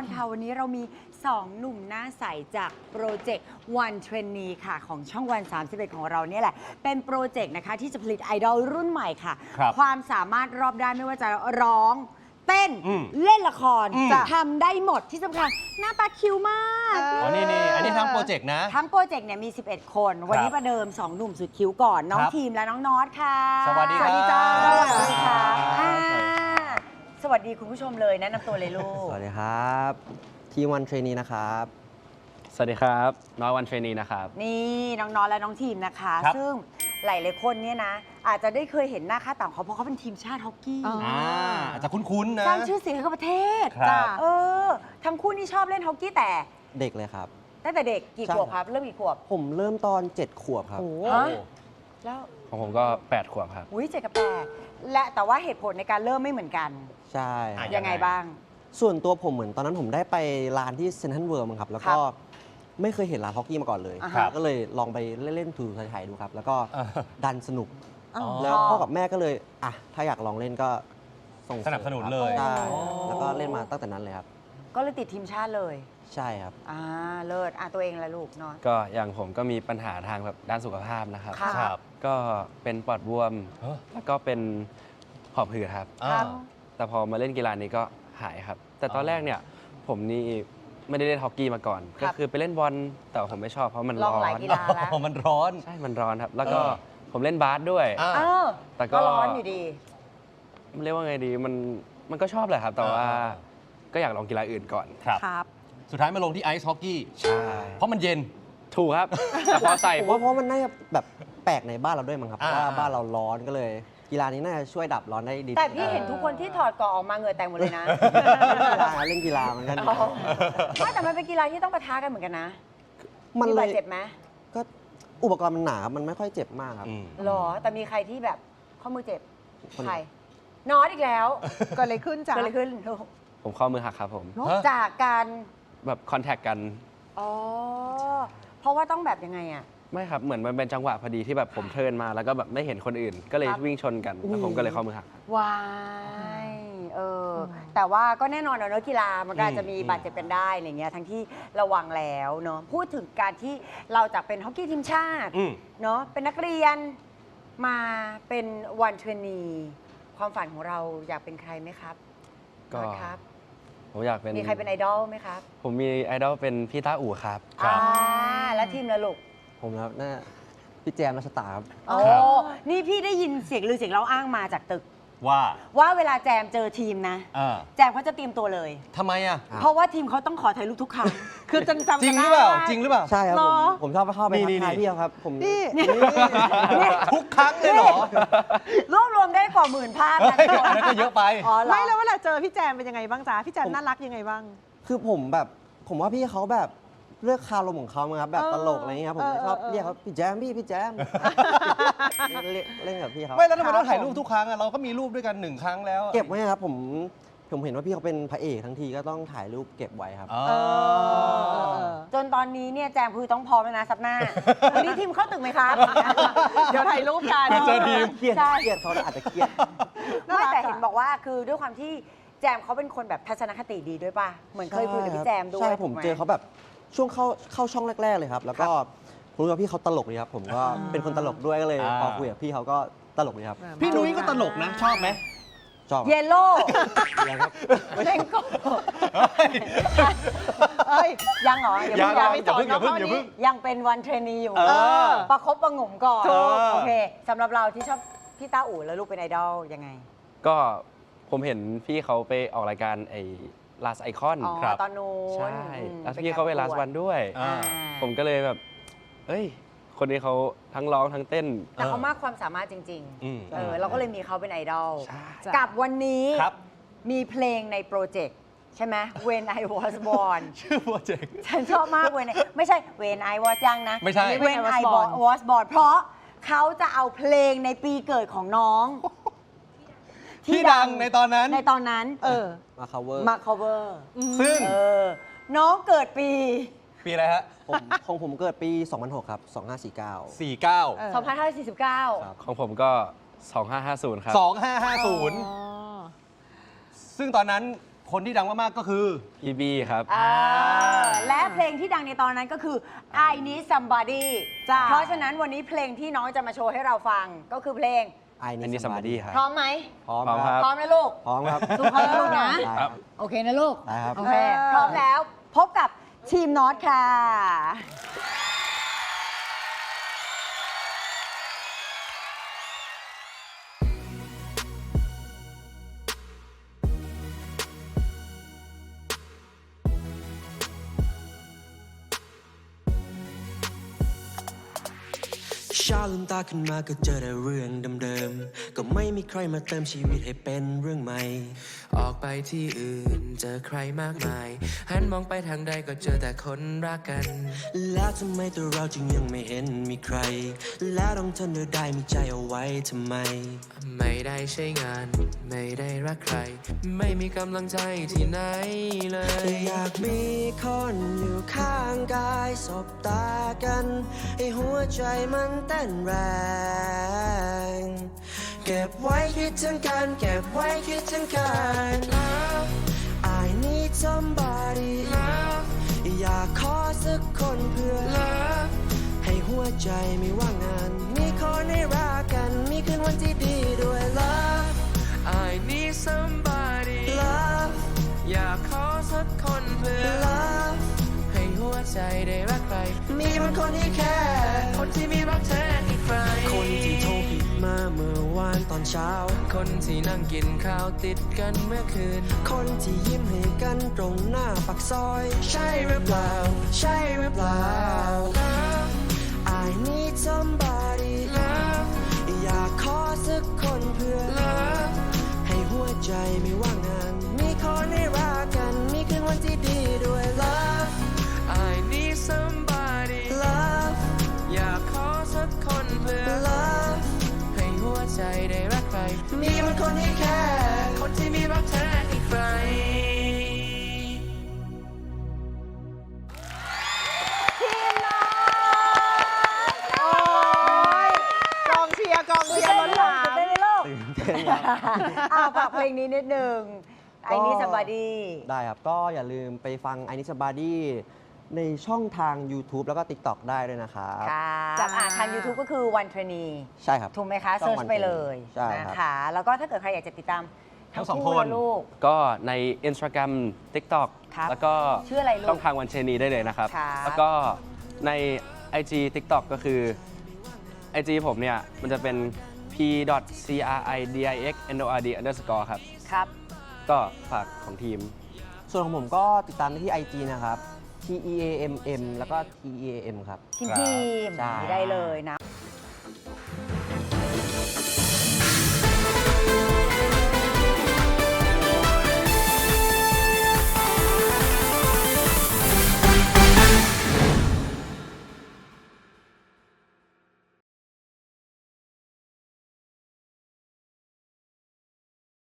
อนค่ะ วันนี้เรามี 2 หนุ่มหน้าใสจากโปรเจกต์ One Trainee ค่ะ ของช่องวัน 31 ของเราเนี่ยแหละ เป็นโปรเจกต์นะคะ ที่จะผลิตไอดอลรุ่นใหม่ค่ะ ครับความสามารถรอบด้านไม่ว่าจะร้อง เต้นอืมเล่นละครอืมจะทำได้หมดที่สำคัญหน้าตาคิ้วมากอ๋อ นี่นี่อันนี้ทั้งโปรเจกต์นะ ทั้งโปรเจกต์เนี่ยมี 11 คน วันนี้ประเดิม 2 หนุ่มสุดคิ้วก่อน น้องครับทีมและน้องนอตค่ะ สวัสดีครับสวัสดีจ้าสวัสดีครับสวัสดีครับอ่า สวัสดีคุณผู้ชมเลยแนะนำตัวเลยลูก สวัสดีครับ ทีวันเทรนนีนะครับ สวัสดีครับ น้อยวันเทรนนีนะครับ นี่น้องนอตและน้องทีมนะคะ ครับซึ่งหลายๆคนเนี่ยนะ อาจจะได้เคยเห็นหน้าค่าต่างเขาเพราะเขาเป็นทีมชาติฮอกกี้อ๋อ อ่าอาจจะคุ้นๆนะ สร้างชื่อเสียงให้กับประเทศครับ จ้ะเออ ทั้งคู่นี่ชอบเล่นฮอกกี้แต่เด็กเลยครับ ตั้งแต่เด็กกี่ใช่ขวบครับเริ่มกี่ขวบ ผมเริ่มตอน 7 ขวบครับฮะ แล้ว ของผมก็ 8 ขวบครับ อุ้ยเจ็ดกับแปดและแต่ว่าเหตุผลในการเริ่มไม่เหมือนกัน ใช่อะ ยังไงบ้าง ส่วนตัวผมเหมือนตอนนั้นผมได้ไปร้านที่เซนทรัลเวิร์มครับ แล้วก็ครับไม่เคยเห็นร้านฮอกกี้มาก่อนเลย อ่าฮะครับก็เลยลองไปเล่นๆถูถ่ายๆดูครับ แล้วก็อ่า ดันสนุกอ๋อแล้วชอบพ่อกับแม่ก็เลย อะ ถ้าอยากลองเล่นก็ส่งเริมสนับสนุนเลยใช่อ๋อ แล้วก็เล่นมาตั้งแต่นั้นเลยครับ ก็เลยติดทีมชาติเลย ใช่ครับ อ่าเลิศอะตัวเองละลูกเนอนก็อย่างผมก็มีปัญหาทางแบบด้านสุขภาพนะครับครับครับก็เป็นปอดบวมเอ้อแล้วก็เป็นหอบหืดครับ อ่าแต่พอมาเล่นกีฬานี้ก็หายครับ แต่ตอนอ๋อ แรกเนี่ยผมนี่ไม่ได้เล่นฮอกกี้มาก่อน ครัก็บ คือไปเล่นบอลแต่ว่าผมไม่ชอบเพราะมันลองร้อหลายนกีฬาแล้วอ๋อมันร้อน ใช่มันร้อนครับ แล้วก็เออ ผมเล่นบาสด้วย อ่า เออแต่ก็ ก็ร้อนอยู่ดี เรียกว่าไงดีมันมันก็ชอบแหละครับ แต่ว่าอ่าก็อยากลองกีฬาอื่นก่อน ครับ ครับ สุดท้ายมาลงที่ไอซ์ฮอกกี้ใช่เพราะมันเย็น ถูกครับ แต่พอใส่ผมปุ๊ว่าบ เพราะมันน่าจะแบบแปลกในบ้านเราด้วยมั้งครับเพอ่า ราะว่าบ้านเราร้อนก็เลย กีฬานี้น่าจะช่วยดับร้อนได้ดีแต่พี่เห็นทุกคนที่ถอดเกาะออกมาเหงื่อแตกหมดเลยนะเล่นกีฬาเล่นกีฬาเหมือนกันอ๋อไม่แต่มันเป็นกีฬาที่ต้องปะทะกันเหมือนกันนะมันมีเลบาดยเจ็บไหมก็อุปกรณ์มันหนาครับมันไม่ค่อยเจ็บมากครับ อืม หรอ แต่มีใครที่แบบข้อมือเจ็บ คนใครนอตอีกแล้วเกิดอะไรขึ้นจ้ะเกิดอะไรขึ้นลูกผมข้อมือหักครับผมฮะจากการ แบบคอนแทคกันอ๋อ เพราะว่าต้องแบบยังไงอะ ไม่ครับ เหมือนมันเป็นจังหวะพอดีที่แบบผมเทิร์นมาแล้วก็แบบไม่เห็นคนอื่น ก็เลยครับ วิ่งชนกันแล้วผมก็เลยข้อมือหักครับวายเออแต่ว่าก็แน่นอนอะเนอะกีฬามันก็อาจจะมีอืม บาดเจ็บกันได้อะไรเงี้ย ทั้งที่ระวังแล้วเนาะ พูดถึงการที่เราจากเป็นฮอกกี้ทีมชาติอืม เนาะ เป็นนักเรียนมาเป็นวันเทรนนี ความฝันของเราอยากเป็นใครไหมครับก็ น็อตครับ ผมอยากเป็นมีใครเป็นไอดอลไหมครับผมมีไอดอลเป็นพี่ต้าอู่ครับ ครับ อ่าแล้วทีมละลูกผมนะครับน่าพี่แจมรัชตาครับ โอ้ครับนี่พี่ได้ยินเสียงลือเสียงเล่าอ้างมาจากตึก ว่าว่าเวลาแจมเจอทีมนะอ่าแจมเขาจะเตรียมตัวเลย ทำไมอะอะ เพราะว่าทีมเขาต้องขอถ่ายรูปทุกครั้ง คือจำจำจริงหกันรือเปล่า ได้จริงหรือเปล่า ใช่ครับเหรผมอผมชอบเข้าไปนี่ทักทายนี่ พี่เขาครับ ผมนี่ ทุกครั้งเลยเหรอรวบรวมได้กว่าหมื่นภาพนะเฮ้ยอันนั้นก็เยอะไป อ๋อเหรอ ไม่แล้วเวลาเจอพี่แจมเป็นยังไงบ้างจ๊ะพี่แจมน่ารักยังไงบ้าง คือผมแบบ ผมว่าพี่เขาแบบ เลือกคารมของเขามั้งครับแบบเออตลกอะไรเงี้ยครับผมเลยชอบเออเออเรียกเขาพี่แจมพี่พี่แจมเล่นเล่นกับพี่เขาไม่แล้วทำไมต้องถ่ายครับรูปทุกครั้งอะเราก็มีรูปด้วยกันหนึ่งครั้งแล้วอะเก็บไว้ครับผมผมเห็นว่าพี่เขาเป็นพระเอกทั้งทีก็ต้องถ่ายรูปเก็บไว้ครับอ๋อเออ จนตอนนี้เนี่ยแจมคือต้องพร้อมแล้วนะซับหน้า วันนี้ทีมเข้าตึกไหมครับเดี๋ยวถ่ายรูปกันเดี๋ยวเจอทีมเครียดใช่เครียดเขาอาจจะเครียดน่าไม่รักแต่อะเห็นบอกว่าคือด้วยความที่แจมเขาเป็นคนแบบทัศนคติดีด้วยป่ะ เหมือนเคยคุยกับพี่แจมด้วยใช่ผมถูกไหเจอเขาแบบ ช่วงเข้าเข้าช่องแรก ๆ เลยครับ แล้วก็ผมรู้ว่าพี่เขาตลกดีครับผมก็เป็นคนตลกด้วยก็เลยอ่า พอคุยกับพี่เขาก็ตลกดีครับพี่นุ้ยก็ตลกนะ ชอบไหมชอบเยลโล่ยังครับเล่นโกเอ้ย ยังเหรออย่ายัเพิ่งงไปอย่าเพิ่งสออนย่าเพิ่งอย่าน้องเขาเพิ่งยังเป็นวันเทรนนีอยู่ เออ ประคบประหงมก่อนถูก โอเคสำหรับเราที่ชอบพี่ต้าอู่แล้วลูกเป็นไอดอลยังไง ก็ผมเห็นพี่เขาไปออกรายการไอ้ last icon อ๋อครับตอนนู้นใช่อืมแล้วพี่เขาไป last one ด้วย อ่า ผมก็เลยแบบ เอ้ย คนนี้เขาทั้งร้องทั้งเต้น แต่เขามากความสามารถจริงอืม ๆเออเราก็เลยมีเขาเป็นไอดอลใช่จ้ะกับวันนี้ครับ มีเพลงในโปรเจกต์ใช่ไหม When I Was Born ชื่อโปรเจกต์ ฉันชอบมาก When I ไม่ใช่ When I Was ยังนะ ไม่ใช่ When I Was Born เพราะเขาจะเอาเพลงในปีเกิดของน้อง ที่ดังในตอนนั้น ในตอนนั้น เออ มา cover มา cover ซึ่งเออ น้องเกิดปี ปีอะไรฮะ ผมของผมเกิดปี 2006 ครับ 2549 49 เออ2549ครับของผมก็ 2550 ครับ 2550 ซึ่งตอนนั้นคนที่ดังมากๆก็คือพี่บี้ครับเออและเพลงที่ดังในตอนนั้นก็คือ I Need Somebody จ้าเพราะฉะนั้นวันนี้เพลงที่น้องจะมาโชว์ให้เราฟังก็คือเพลง ไอ้อันนี้สมาดีครับ พร้อมไหม พร้อมพร้อมคครัรับบพร้อมนะลูก พร้อมครับสู้เขานะลูกนะ ได้ครับโอเคนะลูก ได้ครับ โอเคเออพร้อมแล้วพบกับทีมน็อตค่ะ ช้าลืมตาขึ้นมาก็เจอแต่เรื่องเดิมๆ ก็ไม่มีใครมาเติมชีวิตให้เป็นเรื่องใหม่ ออกไปที่อื่นเจอใครมากมาย หันมองไปทางใดก็เจอแต่คนรักกัน แล้วทำไมตัวเราจึงยังไม่เห็นมีใคร แล้วต้องทนเดียวได้มีใจเอาไว้ทำไม ไม่ได้ใช้งาน ไม่ได้รักใคร ไม่มีกำลังใจที่ไหนเลย อยากมีคนอยู่ข้างกายสบตากัน ให้หัวใจมันเต้นแรงเก็บไว้คิดถึงกัน เก็บไว้คิดถึงกัน Love I need somebody Love อยากขอสักคนเพื่อ Love ให้หัวใจไม่ว่างงาน มีคนให้รักกัน มีคืนวันที่ดีด้วย Love I need somebody Love อยากขอสักคนเพื่อ Love ให้หัวใจได้รักใคร มีบางคนที่แค่ ตอนเช้า คนที่นั่งกินข้าวติดกันเมื่อคืน คนที่ยิ้มให้กันตรงหน้าปากซอย ใช่หรือเปล่า ใช่หรือเปล่า I need somebody มีบางคนที่แค่คนที่มีรักแท้อีกใคร ทีมน็อตโอ้ยกองเชียร์กองเชียร์ล้นหลามตื่นเต้นไหมลูกตื่นเต้นครับอ้าวฝากเพลงนี้นิดนึง I Need Somebody ได้ครับ ก็อย่าลืมไปฟังไอนิสบาดี้ ในช่องทาง YouTube แล้วก็ TikTok ได้ด้วยนะครับ ค่ะจ้าอ่าทาง YouTube ก็คือ One Trainee ใช่ครับ ถูกไหมคะช่องเซิร์ช One ไปเลย Trainee ใช่ครับ นะคะแล้วก็ถ้าเกิดใครอยากจะติดตามทั้งสองะคนลูก ก็ใน Instagram TikTok ครับแล้วก็ชื่ออะไรลูกช่องทางวันเชนีได้เลยนะครับ ครับ แล้วก็ใน IG TikTok ก็คือ IG ผมเนี่ย มันจะเป็น p c r i d i x n o r d underscore ครับ ครับ ก็ฝากของทีม ส่วนของผมก็ติดตามได้ที่ IG นะครับ T E A M M แล้วก็ T E A M ครับทีมทีมใช่ได้เลยนะ